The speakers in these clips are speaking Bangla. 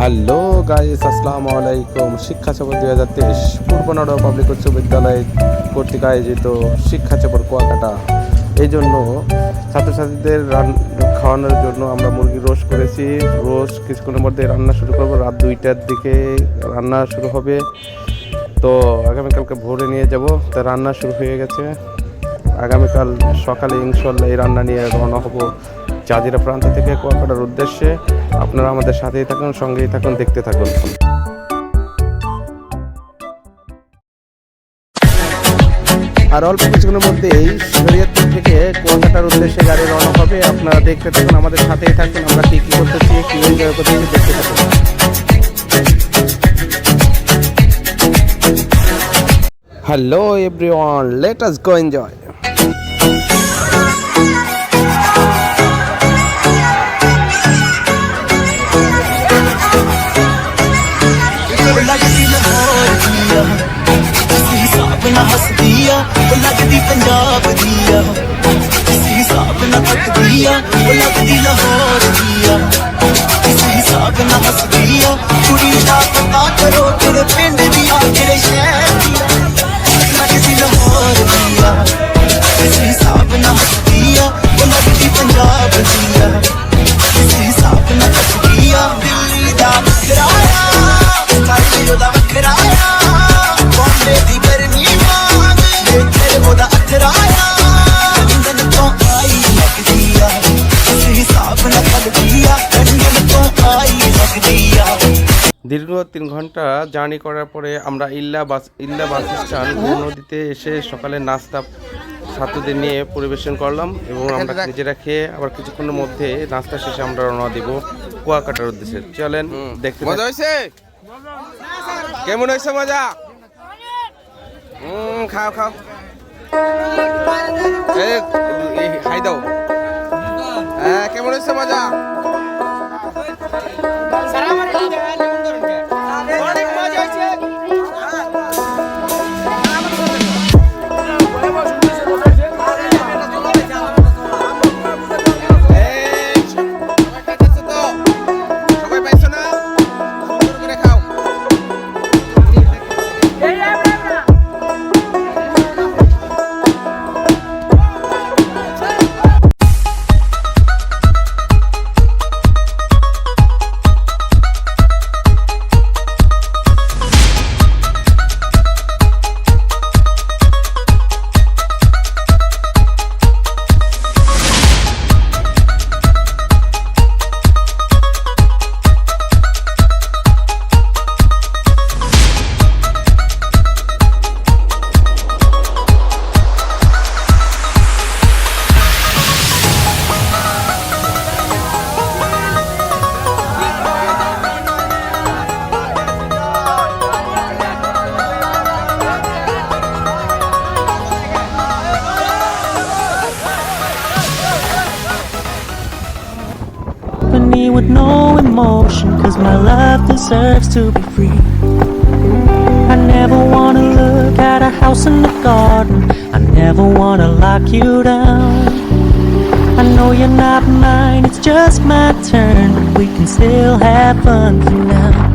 হ্যালো গাইস, আসসালামু আলাইকুম। শিক্ষা সফর দুই হাজার তেইশ, পূর্ব নড়া পাবলিক উচ্চ বিদ্যালয় কর্তৃক আয়োজিত শিক্ষা সফর কুয়াকাটা। এই জন্য ছাত্রছাত্রীদের রান খাওয়ানোর জন্য আমরা মুরগি রোস্ট করেছি। রোস্ট কিছুক্ষণের মধ্যে রান্না শুরু করব। রাত দুইটার দিকে রান্না শুরু হবে। তো আগামীকালকে ভোরে নিয়ে যাব। তা রান্না শুরু হয়ে গেছে। আগামীকাল সকালে ইনশাল্লাহ এই রান্না নিয়ে রওনা হব। জাজিরা প্রান্ত থেকে কুয়াকাটার উদ্দেশ্যে আপনারা আমাদের সাথেই থাকুন সঙ্গেই থাকুন দেখতে থাকুন। আর অল্প কিছুক্ষণের মধ্যেই শরীয়তপুর থেকে কলকাতার উদ্দেশ্যে গাড়ি রওনা হবে। আপনারা দেখতে থাকুন আমাদের সাথেই থাকুন আমরা কি কি করতেছি কি এনজয় করতেছি দেখতে থাকুন। Hello everyone let us go enjoy ਲੱਗਦੀ ਲਾਹੌਰ ਦੀ ਆ ਕਿਸੇ ਹਿਸਾਬ ਨਾਲ ਹੱਸਦੀ ਆ, ਉਹ ਲੱਗਦੀ ਪੰਜਾਬ ਦੀ ਆ ਕਿਸੇ ਹਿਸਾਬ ਨਾਲ ਤੱਕਦੀ ਆ ਉਹ ਲੱਗਦੀ ਲਾਹੌਰ ਦੀ ਆ। ਕਿਸੇ ਹਿਸਾਬ ਨਾਲ ਹੱਸਦੀ ਆ, ਕੁੜੀ ਦਾ ਪਤਾ ਕਰੋ, ਤੇਰੇ ਪਿੰਡ ਦੀ ਆ, ਤੇਰੇ ਸ਼ਹਿਰ ਦੀ ਆ। তিন ঘণ্টা জার্নি করার পরে আমরা ইল্লা বাস ইল্লা বাস স্ট্যান্ড নদীতে এসে সকালে নাস্তা ছাত্রদের নিয়ে পরিবেশন করলাম এবং আমরা নিজেরা খেয়ে আবার কিছুক্ষণের মধ্যে নাস্তা শেষে আমরা রওনা দিব কুয়াকাটার উদ্দেশ্যে। চলেন দেখতে মজা হয়েছে কেমন হয়েছে মজা? হুম খাও খাও। খাই দাও। হ্যাঁ কেমন হয়েছে মজা? Emotion Cause my love deserves to be free. I never wanna look at a house in the garden. I never wanna lock you down. I know you're not mine, it's just my turn. But we can still have fun for now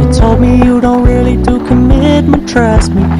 You told me you don't really do commitment, trust me.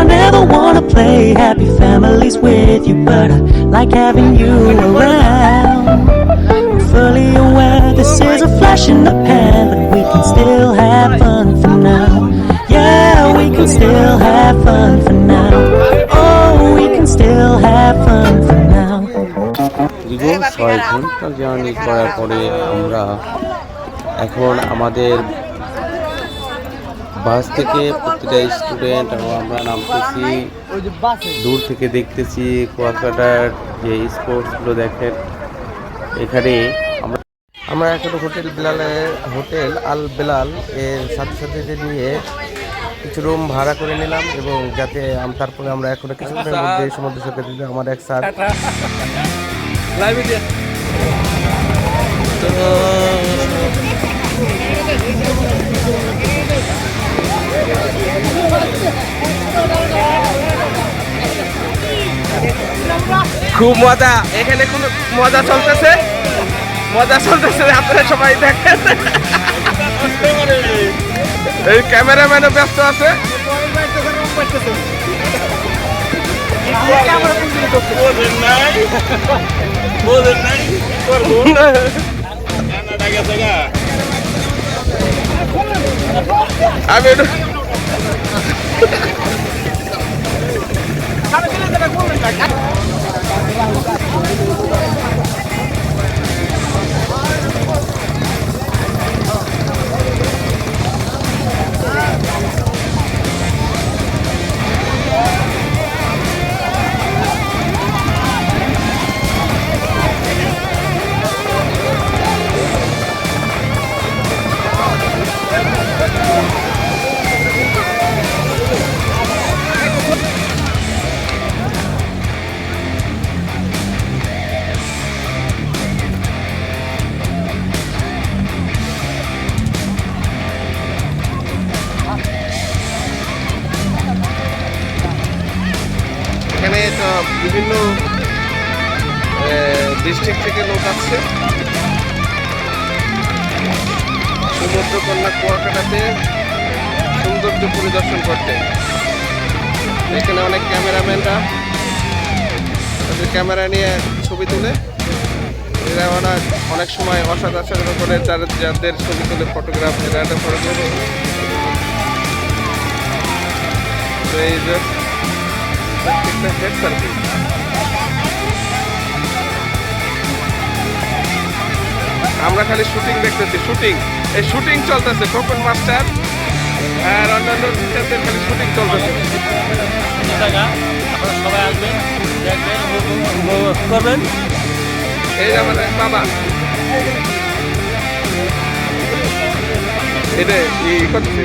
No, I never wanna play happy families with you, but I like having you around. I'm fully aware this is a flash in the pan, but we can still have fun for now. Yeah, we can still have fun for now. Oh, we can still have fun for now. দীর্ঘ ছয় ঘন্টা জার্নি করার পরে আমরা এখন আমাদের বাস থেকে প্রতিটা স্টুডেন্ট এবং আমরা নামতেছি। দূর থেকে দেখতেছি কুয়াকাটার যে স্পোর্টসগুলো দেখেন। এখানে আমরা আমরা এখন হোটেল বেলালে হোটেল আল বেলাল এর সাথে সাথে যে নিয়ে কিছু রুম ভাড়া করে নিলাম এবং যাতে তারপরে আমরা এখন কিছুক্ষণের মধ্যে সমুদ্র সৈকতে দিতে আমার এক স্যার। খুব মজা। এখানে কোনো মজা চলতেছে। মজা চলতেছে, আপনারা সবাই দেখেন। এই ক্যামেরাম্যানও ব্যস্ত আছে। আমি একটু Yeah. বিভিন্ন ডিস্ট্রিক্ট থেকে লোক আসছে। সমুদ্র কন্যা কুয়াকাটাতে সৌন্দর্য পরিদর্শন করতে। এখানে অনেক ক্যামেরাম্যানরা তাদের ক্যামেরা নিয়ে ছবি তুলে। এরা ওরা অনেক সময় অসৎ আচরণ করে যারা যাদের ছবি তুলে ফটোগ্রাফ এরা একটা ফটোগ্রাফ এই যে প্রত্যেকটা হেড সার্ভিস আমরা খালি শুটিং দেখতেছি শুটিং এই শুটিং চলতেছে, খোকন মাস্টার আর অন্যান্য টিচারদের খালি শুটিং চলতেছে। সবাই আসবেন এই আমাদের বাবা। এটা ই করতেছে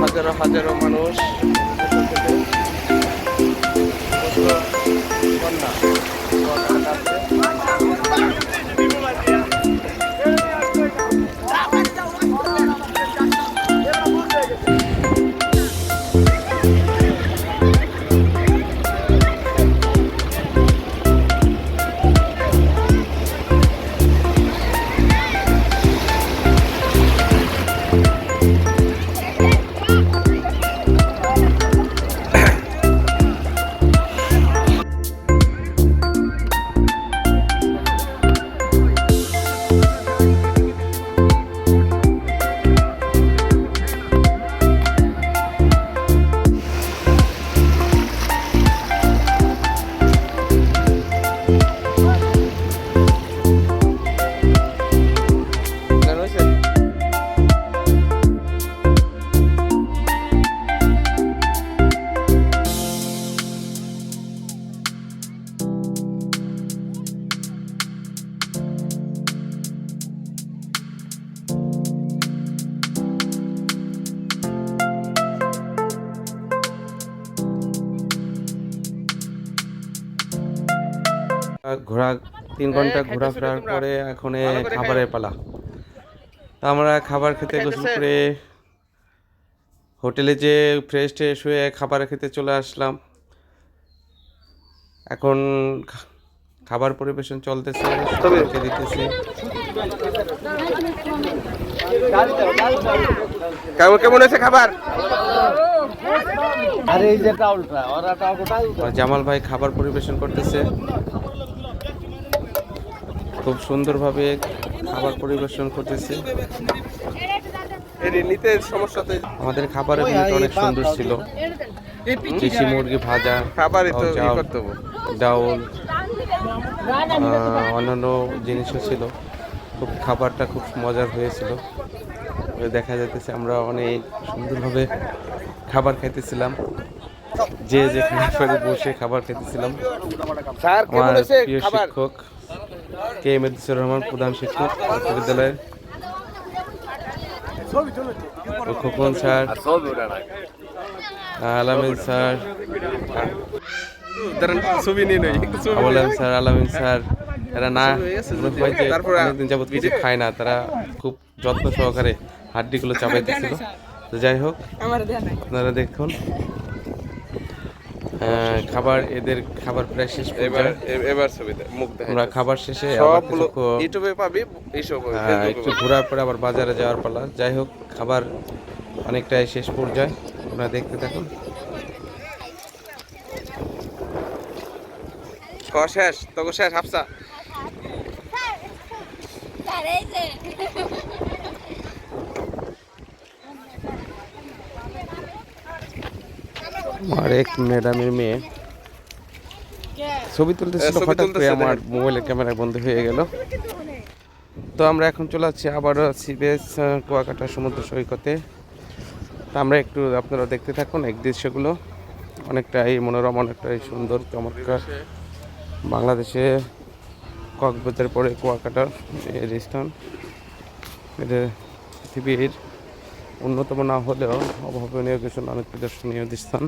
হাজারো হাজারো মানুষ। তিন ঘণ্টা ঘোরাফেরার পরে এখন খাবারের পালা। তো আমরা খাবার খেতে গোসল করে হোটেলে যে ফ্রেশ ট্রেশ হয়ে খাবার খেতে চলে আসলাম। এখন খাবার পরিবেশন চলতেছে দিতেছি। কেমন কেমন হয়েছে খাবার? আর জামাল ভাই খাবার পরিবেশন করতেছে। খুব সুন্দরভাবে খাবার পরিবেশন করতেছে। আমাদের খাবারের মেনুটা অনেক সুন্দর ছিল। দেশি মুরগি ভাজা খাবারই তো ডাউল অন্যান্য জিনিসও ছিল। খুব খাবারটা খুব মজার হয়েছিল। দেখা যাইতেছে আমরা অনেক সুন্দরভাবে খাবার খাইতেছিলাম। যে যে পারে বসে খাবার খেতেছিলাম আমার প্রিয় শিক্ষক। কে এম এদুসুর রহমান প্রধান শিক্ষক বিশ্ববিদ্যালয়ের ও খোকন স্যার। আলামিন স্যার। ছবি নিয়ে নই একটু স্যার আলামিন স্যার। এরা না অনেকদিন যাবত কিছু খায় না তারা খুব যত্ন সহকারে হাড্ডিগুলো চাপাইতেছিল। তো যাই হোক আপনারা দেখুন। খাবার এদের খাবার প্রায় শেষ এবার এবার দে, মুখ দেখা আমরা খাবার শেষে সবগুলো ইউটিউবে পাবি এইসব হ্যাঁ, একটু ঘোরার পরে আবার বাজারে যাওয়ার পালা। যাই হোক খাবার অনেকটাই শেষ পর্যায়ে। আপনারা দেখতে থাকুন। শেষ তোকে শেষ হাফসা। আর এক ম্যাডামের মেয়ে। ছবি তুলতেছিল হঠাৎ করে আমার মোবাইলের ক্যামেরা বন্ধ হয়ে গেল। তো আমরা এখন চলে যাচ্ছি আবারও সিবেস কুয়াকাটা সমুদ্র সৈকতে। তো আমরা একটু আপনারা দেখতে থাকুন এক দৃশ্যগুলো। অনেকটাই মনোরম অনেকটাই সুন্দর চমৎকার। বাংলাদেশে কক্সবাজার পরে কুয়াকাটার এর স্থান এটা পৃথিবীর অন্যতম না হলেও অভাবনীয় কিছু অনেক দর্শনীয় স্থান।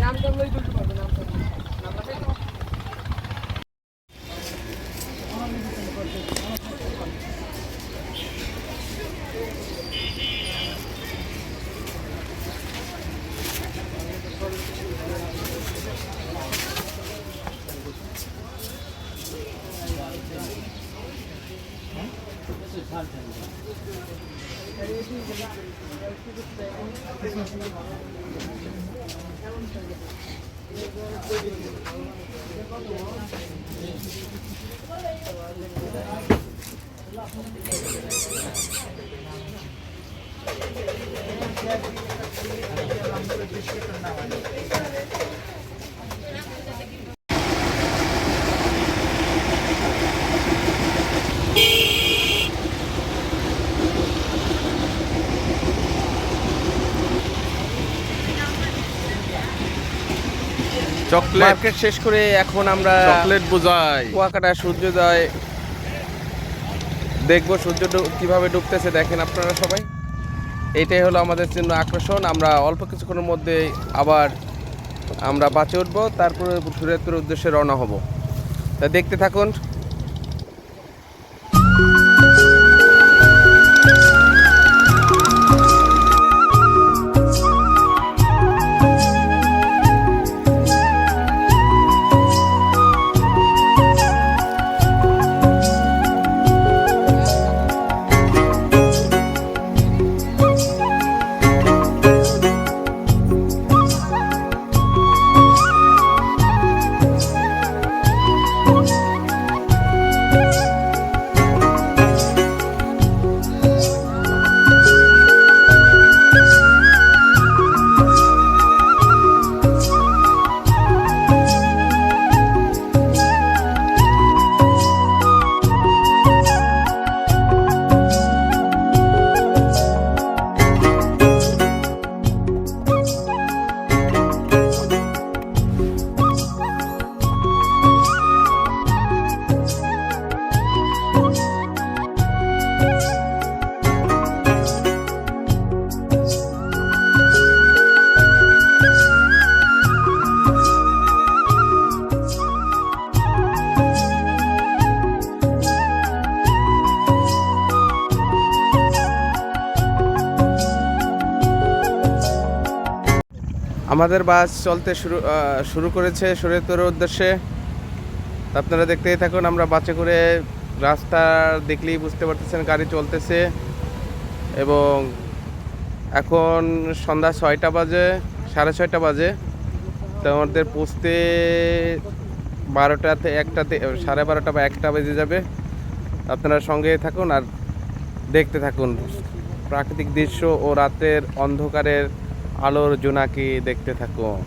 নামটা লই বলতে পারবো নামটা নামটা करना वाली চকলেট। মার্কেট শেষ করে এখন আমরা চকলেট বোঝাই। কুয়াকাটা সূর্যোদয়। দেখব সূর্য কীভাবে ডুবতেছে দেখেন আপনারা সবাই। এটাই হলো আমাদের জন্য আকর্ষণ। আমরা অল্প কিছুক্ষণের মধ্যে আবার আমরা বাঁচে উঠবো। তারপরে সুরেত্তর উদ্দেশ্যে রওনা হব। তা দেখতে থাকুন। আমাদের বাস চলতে শুরু শুরু করেছে সুরেত্তর উদ্দেশ্যে। আপনারা দেখতেই থাকুন, আমরা বাসে করে রাস্তা দেখলেই বুঝতে পারতেছেন গাড়ি চলতেছে। এবং এখন সন্ধ্যা ছয়টা বাজে, সাড়ে ছয়টা বাজে। তো আমাদের পৌঁছতে বারোটাতে, একটাতে, সাড়ে বারোটা বা একটা বেজে যাবে। আপনারা সঙ্গে থাকুন আর দেখতে থাকুন। প্রাকৃতিক দৃশ্য ও রাতের অন্ধকারের আলোর জোনাকি দেখতে থাকুন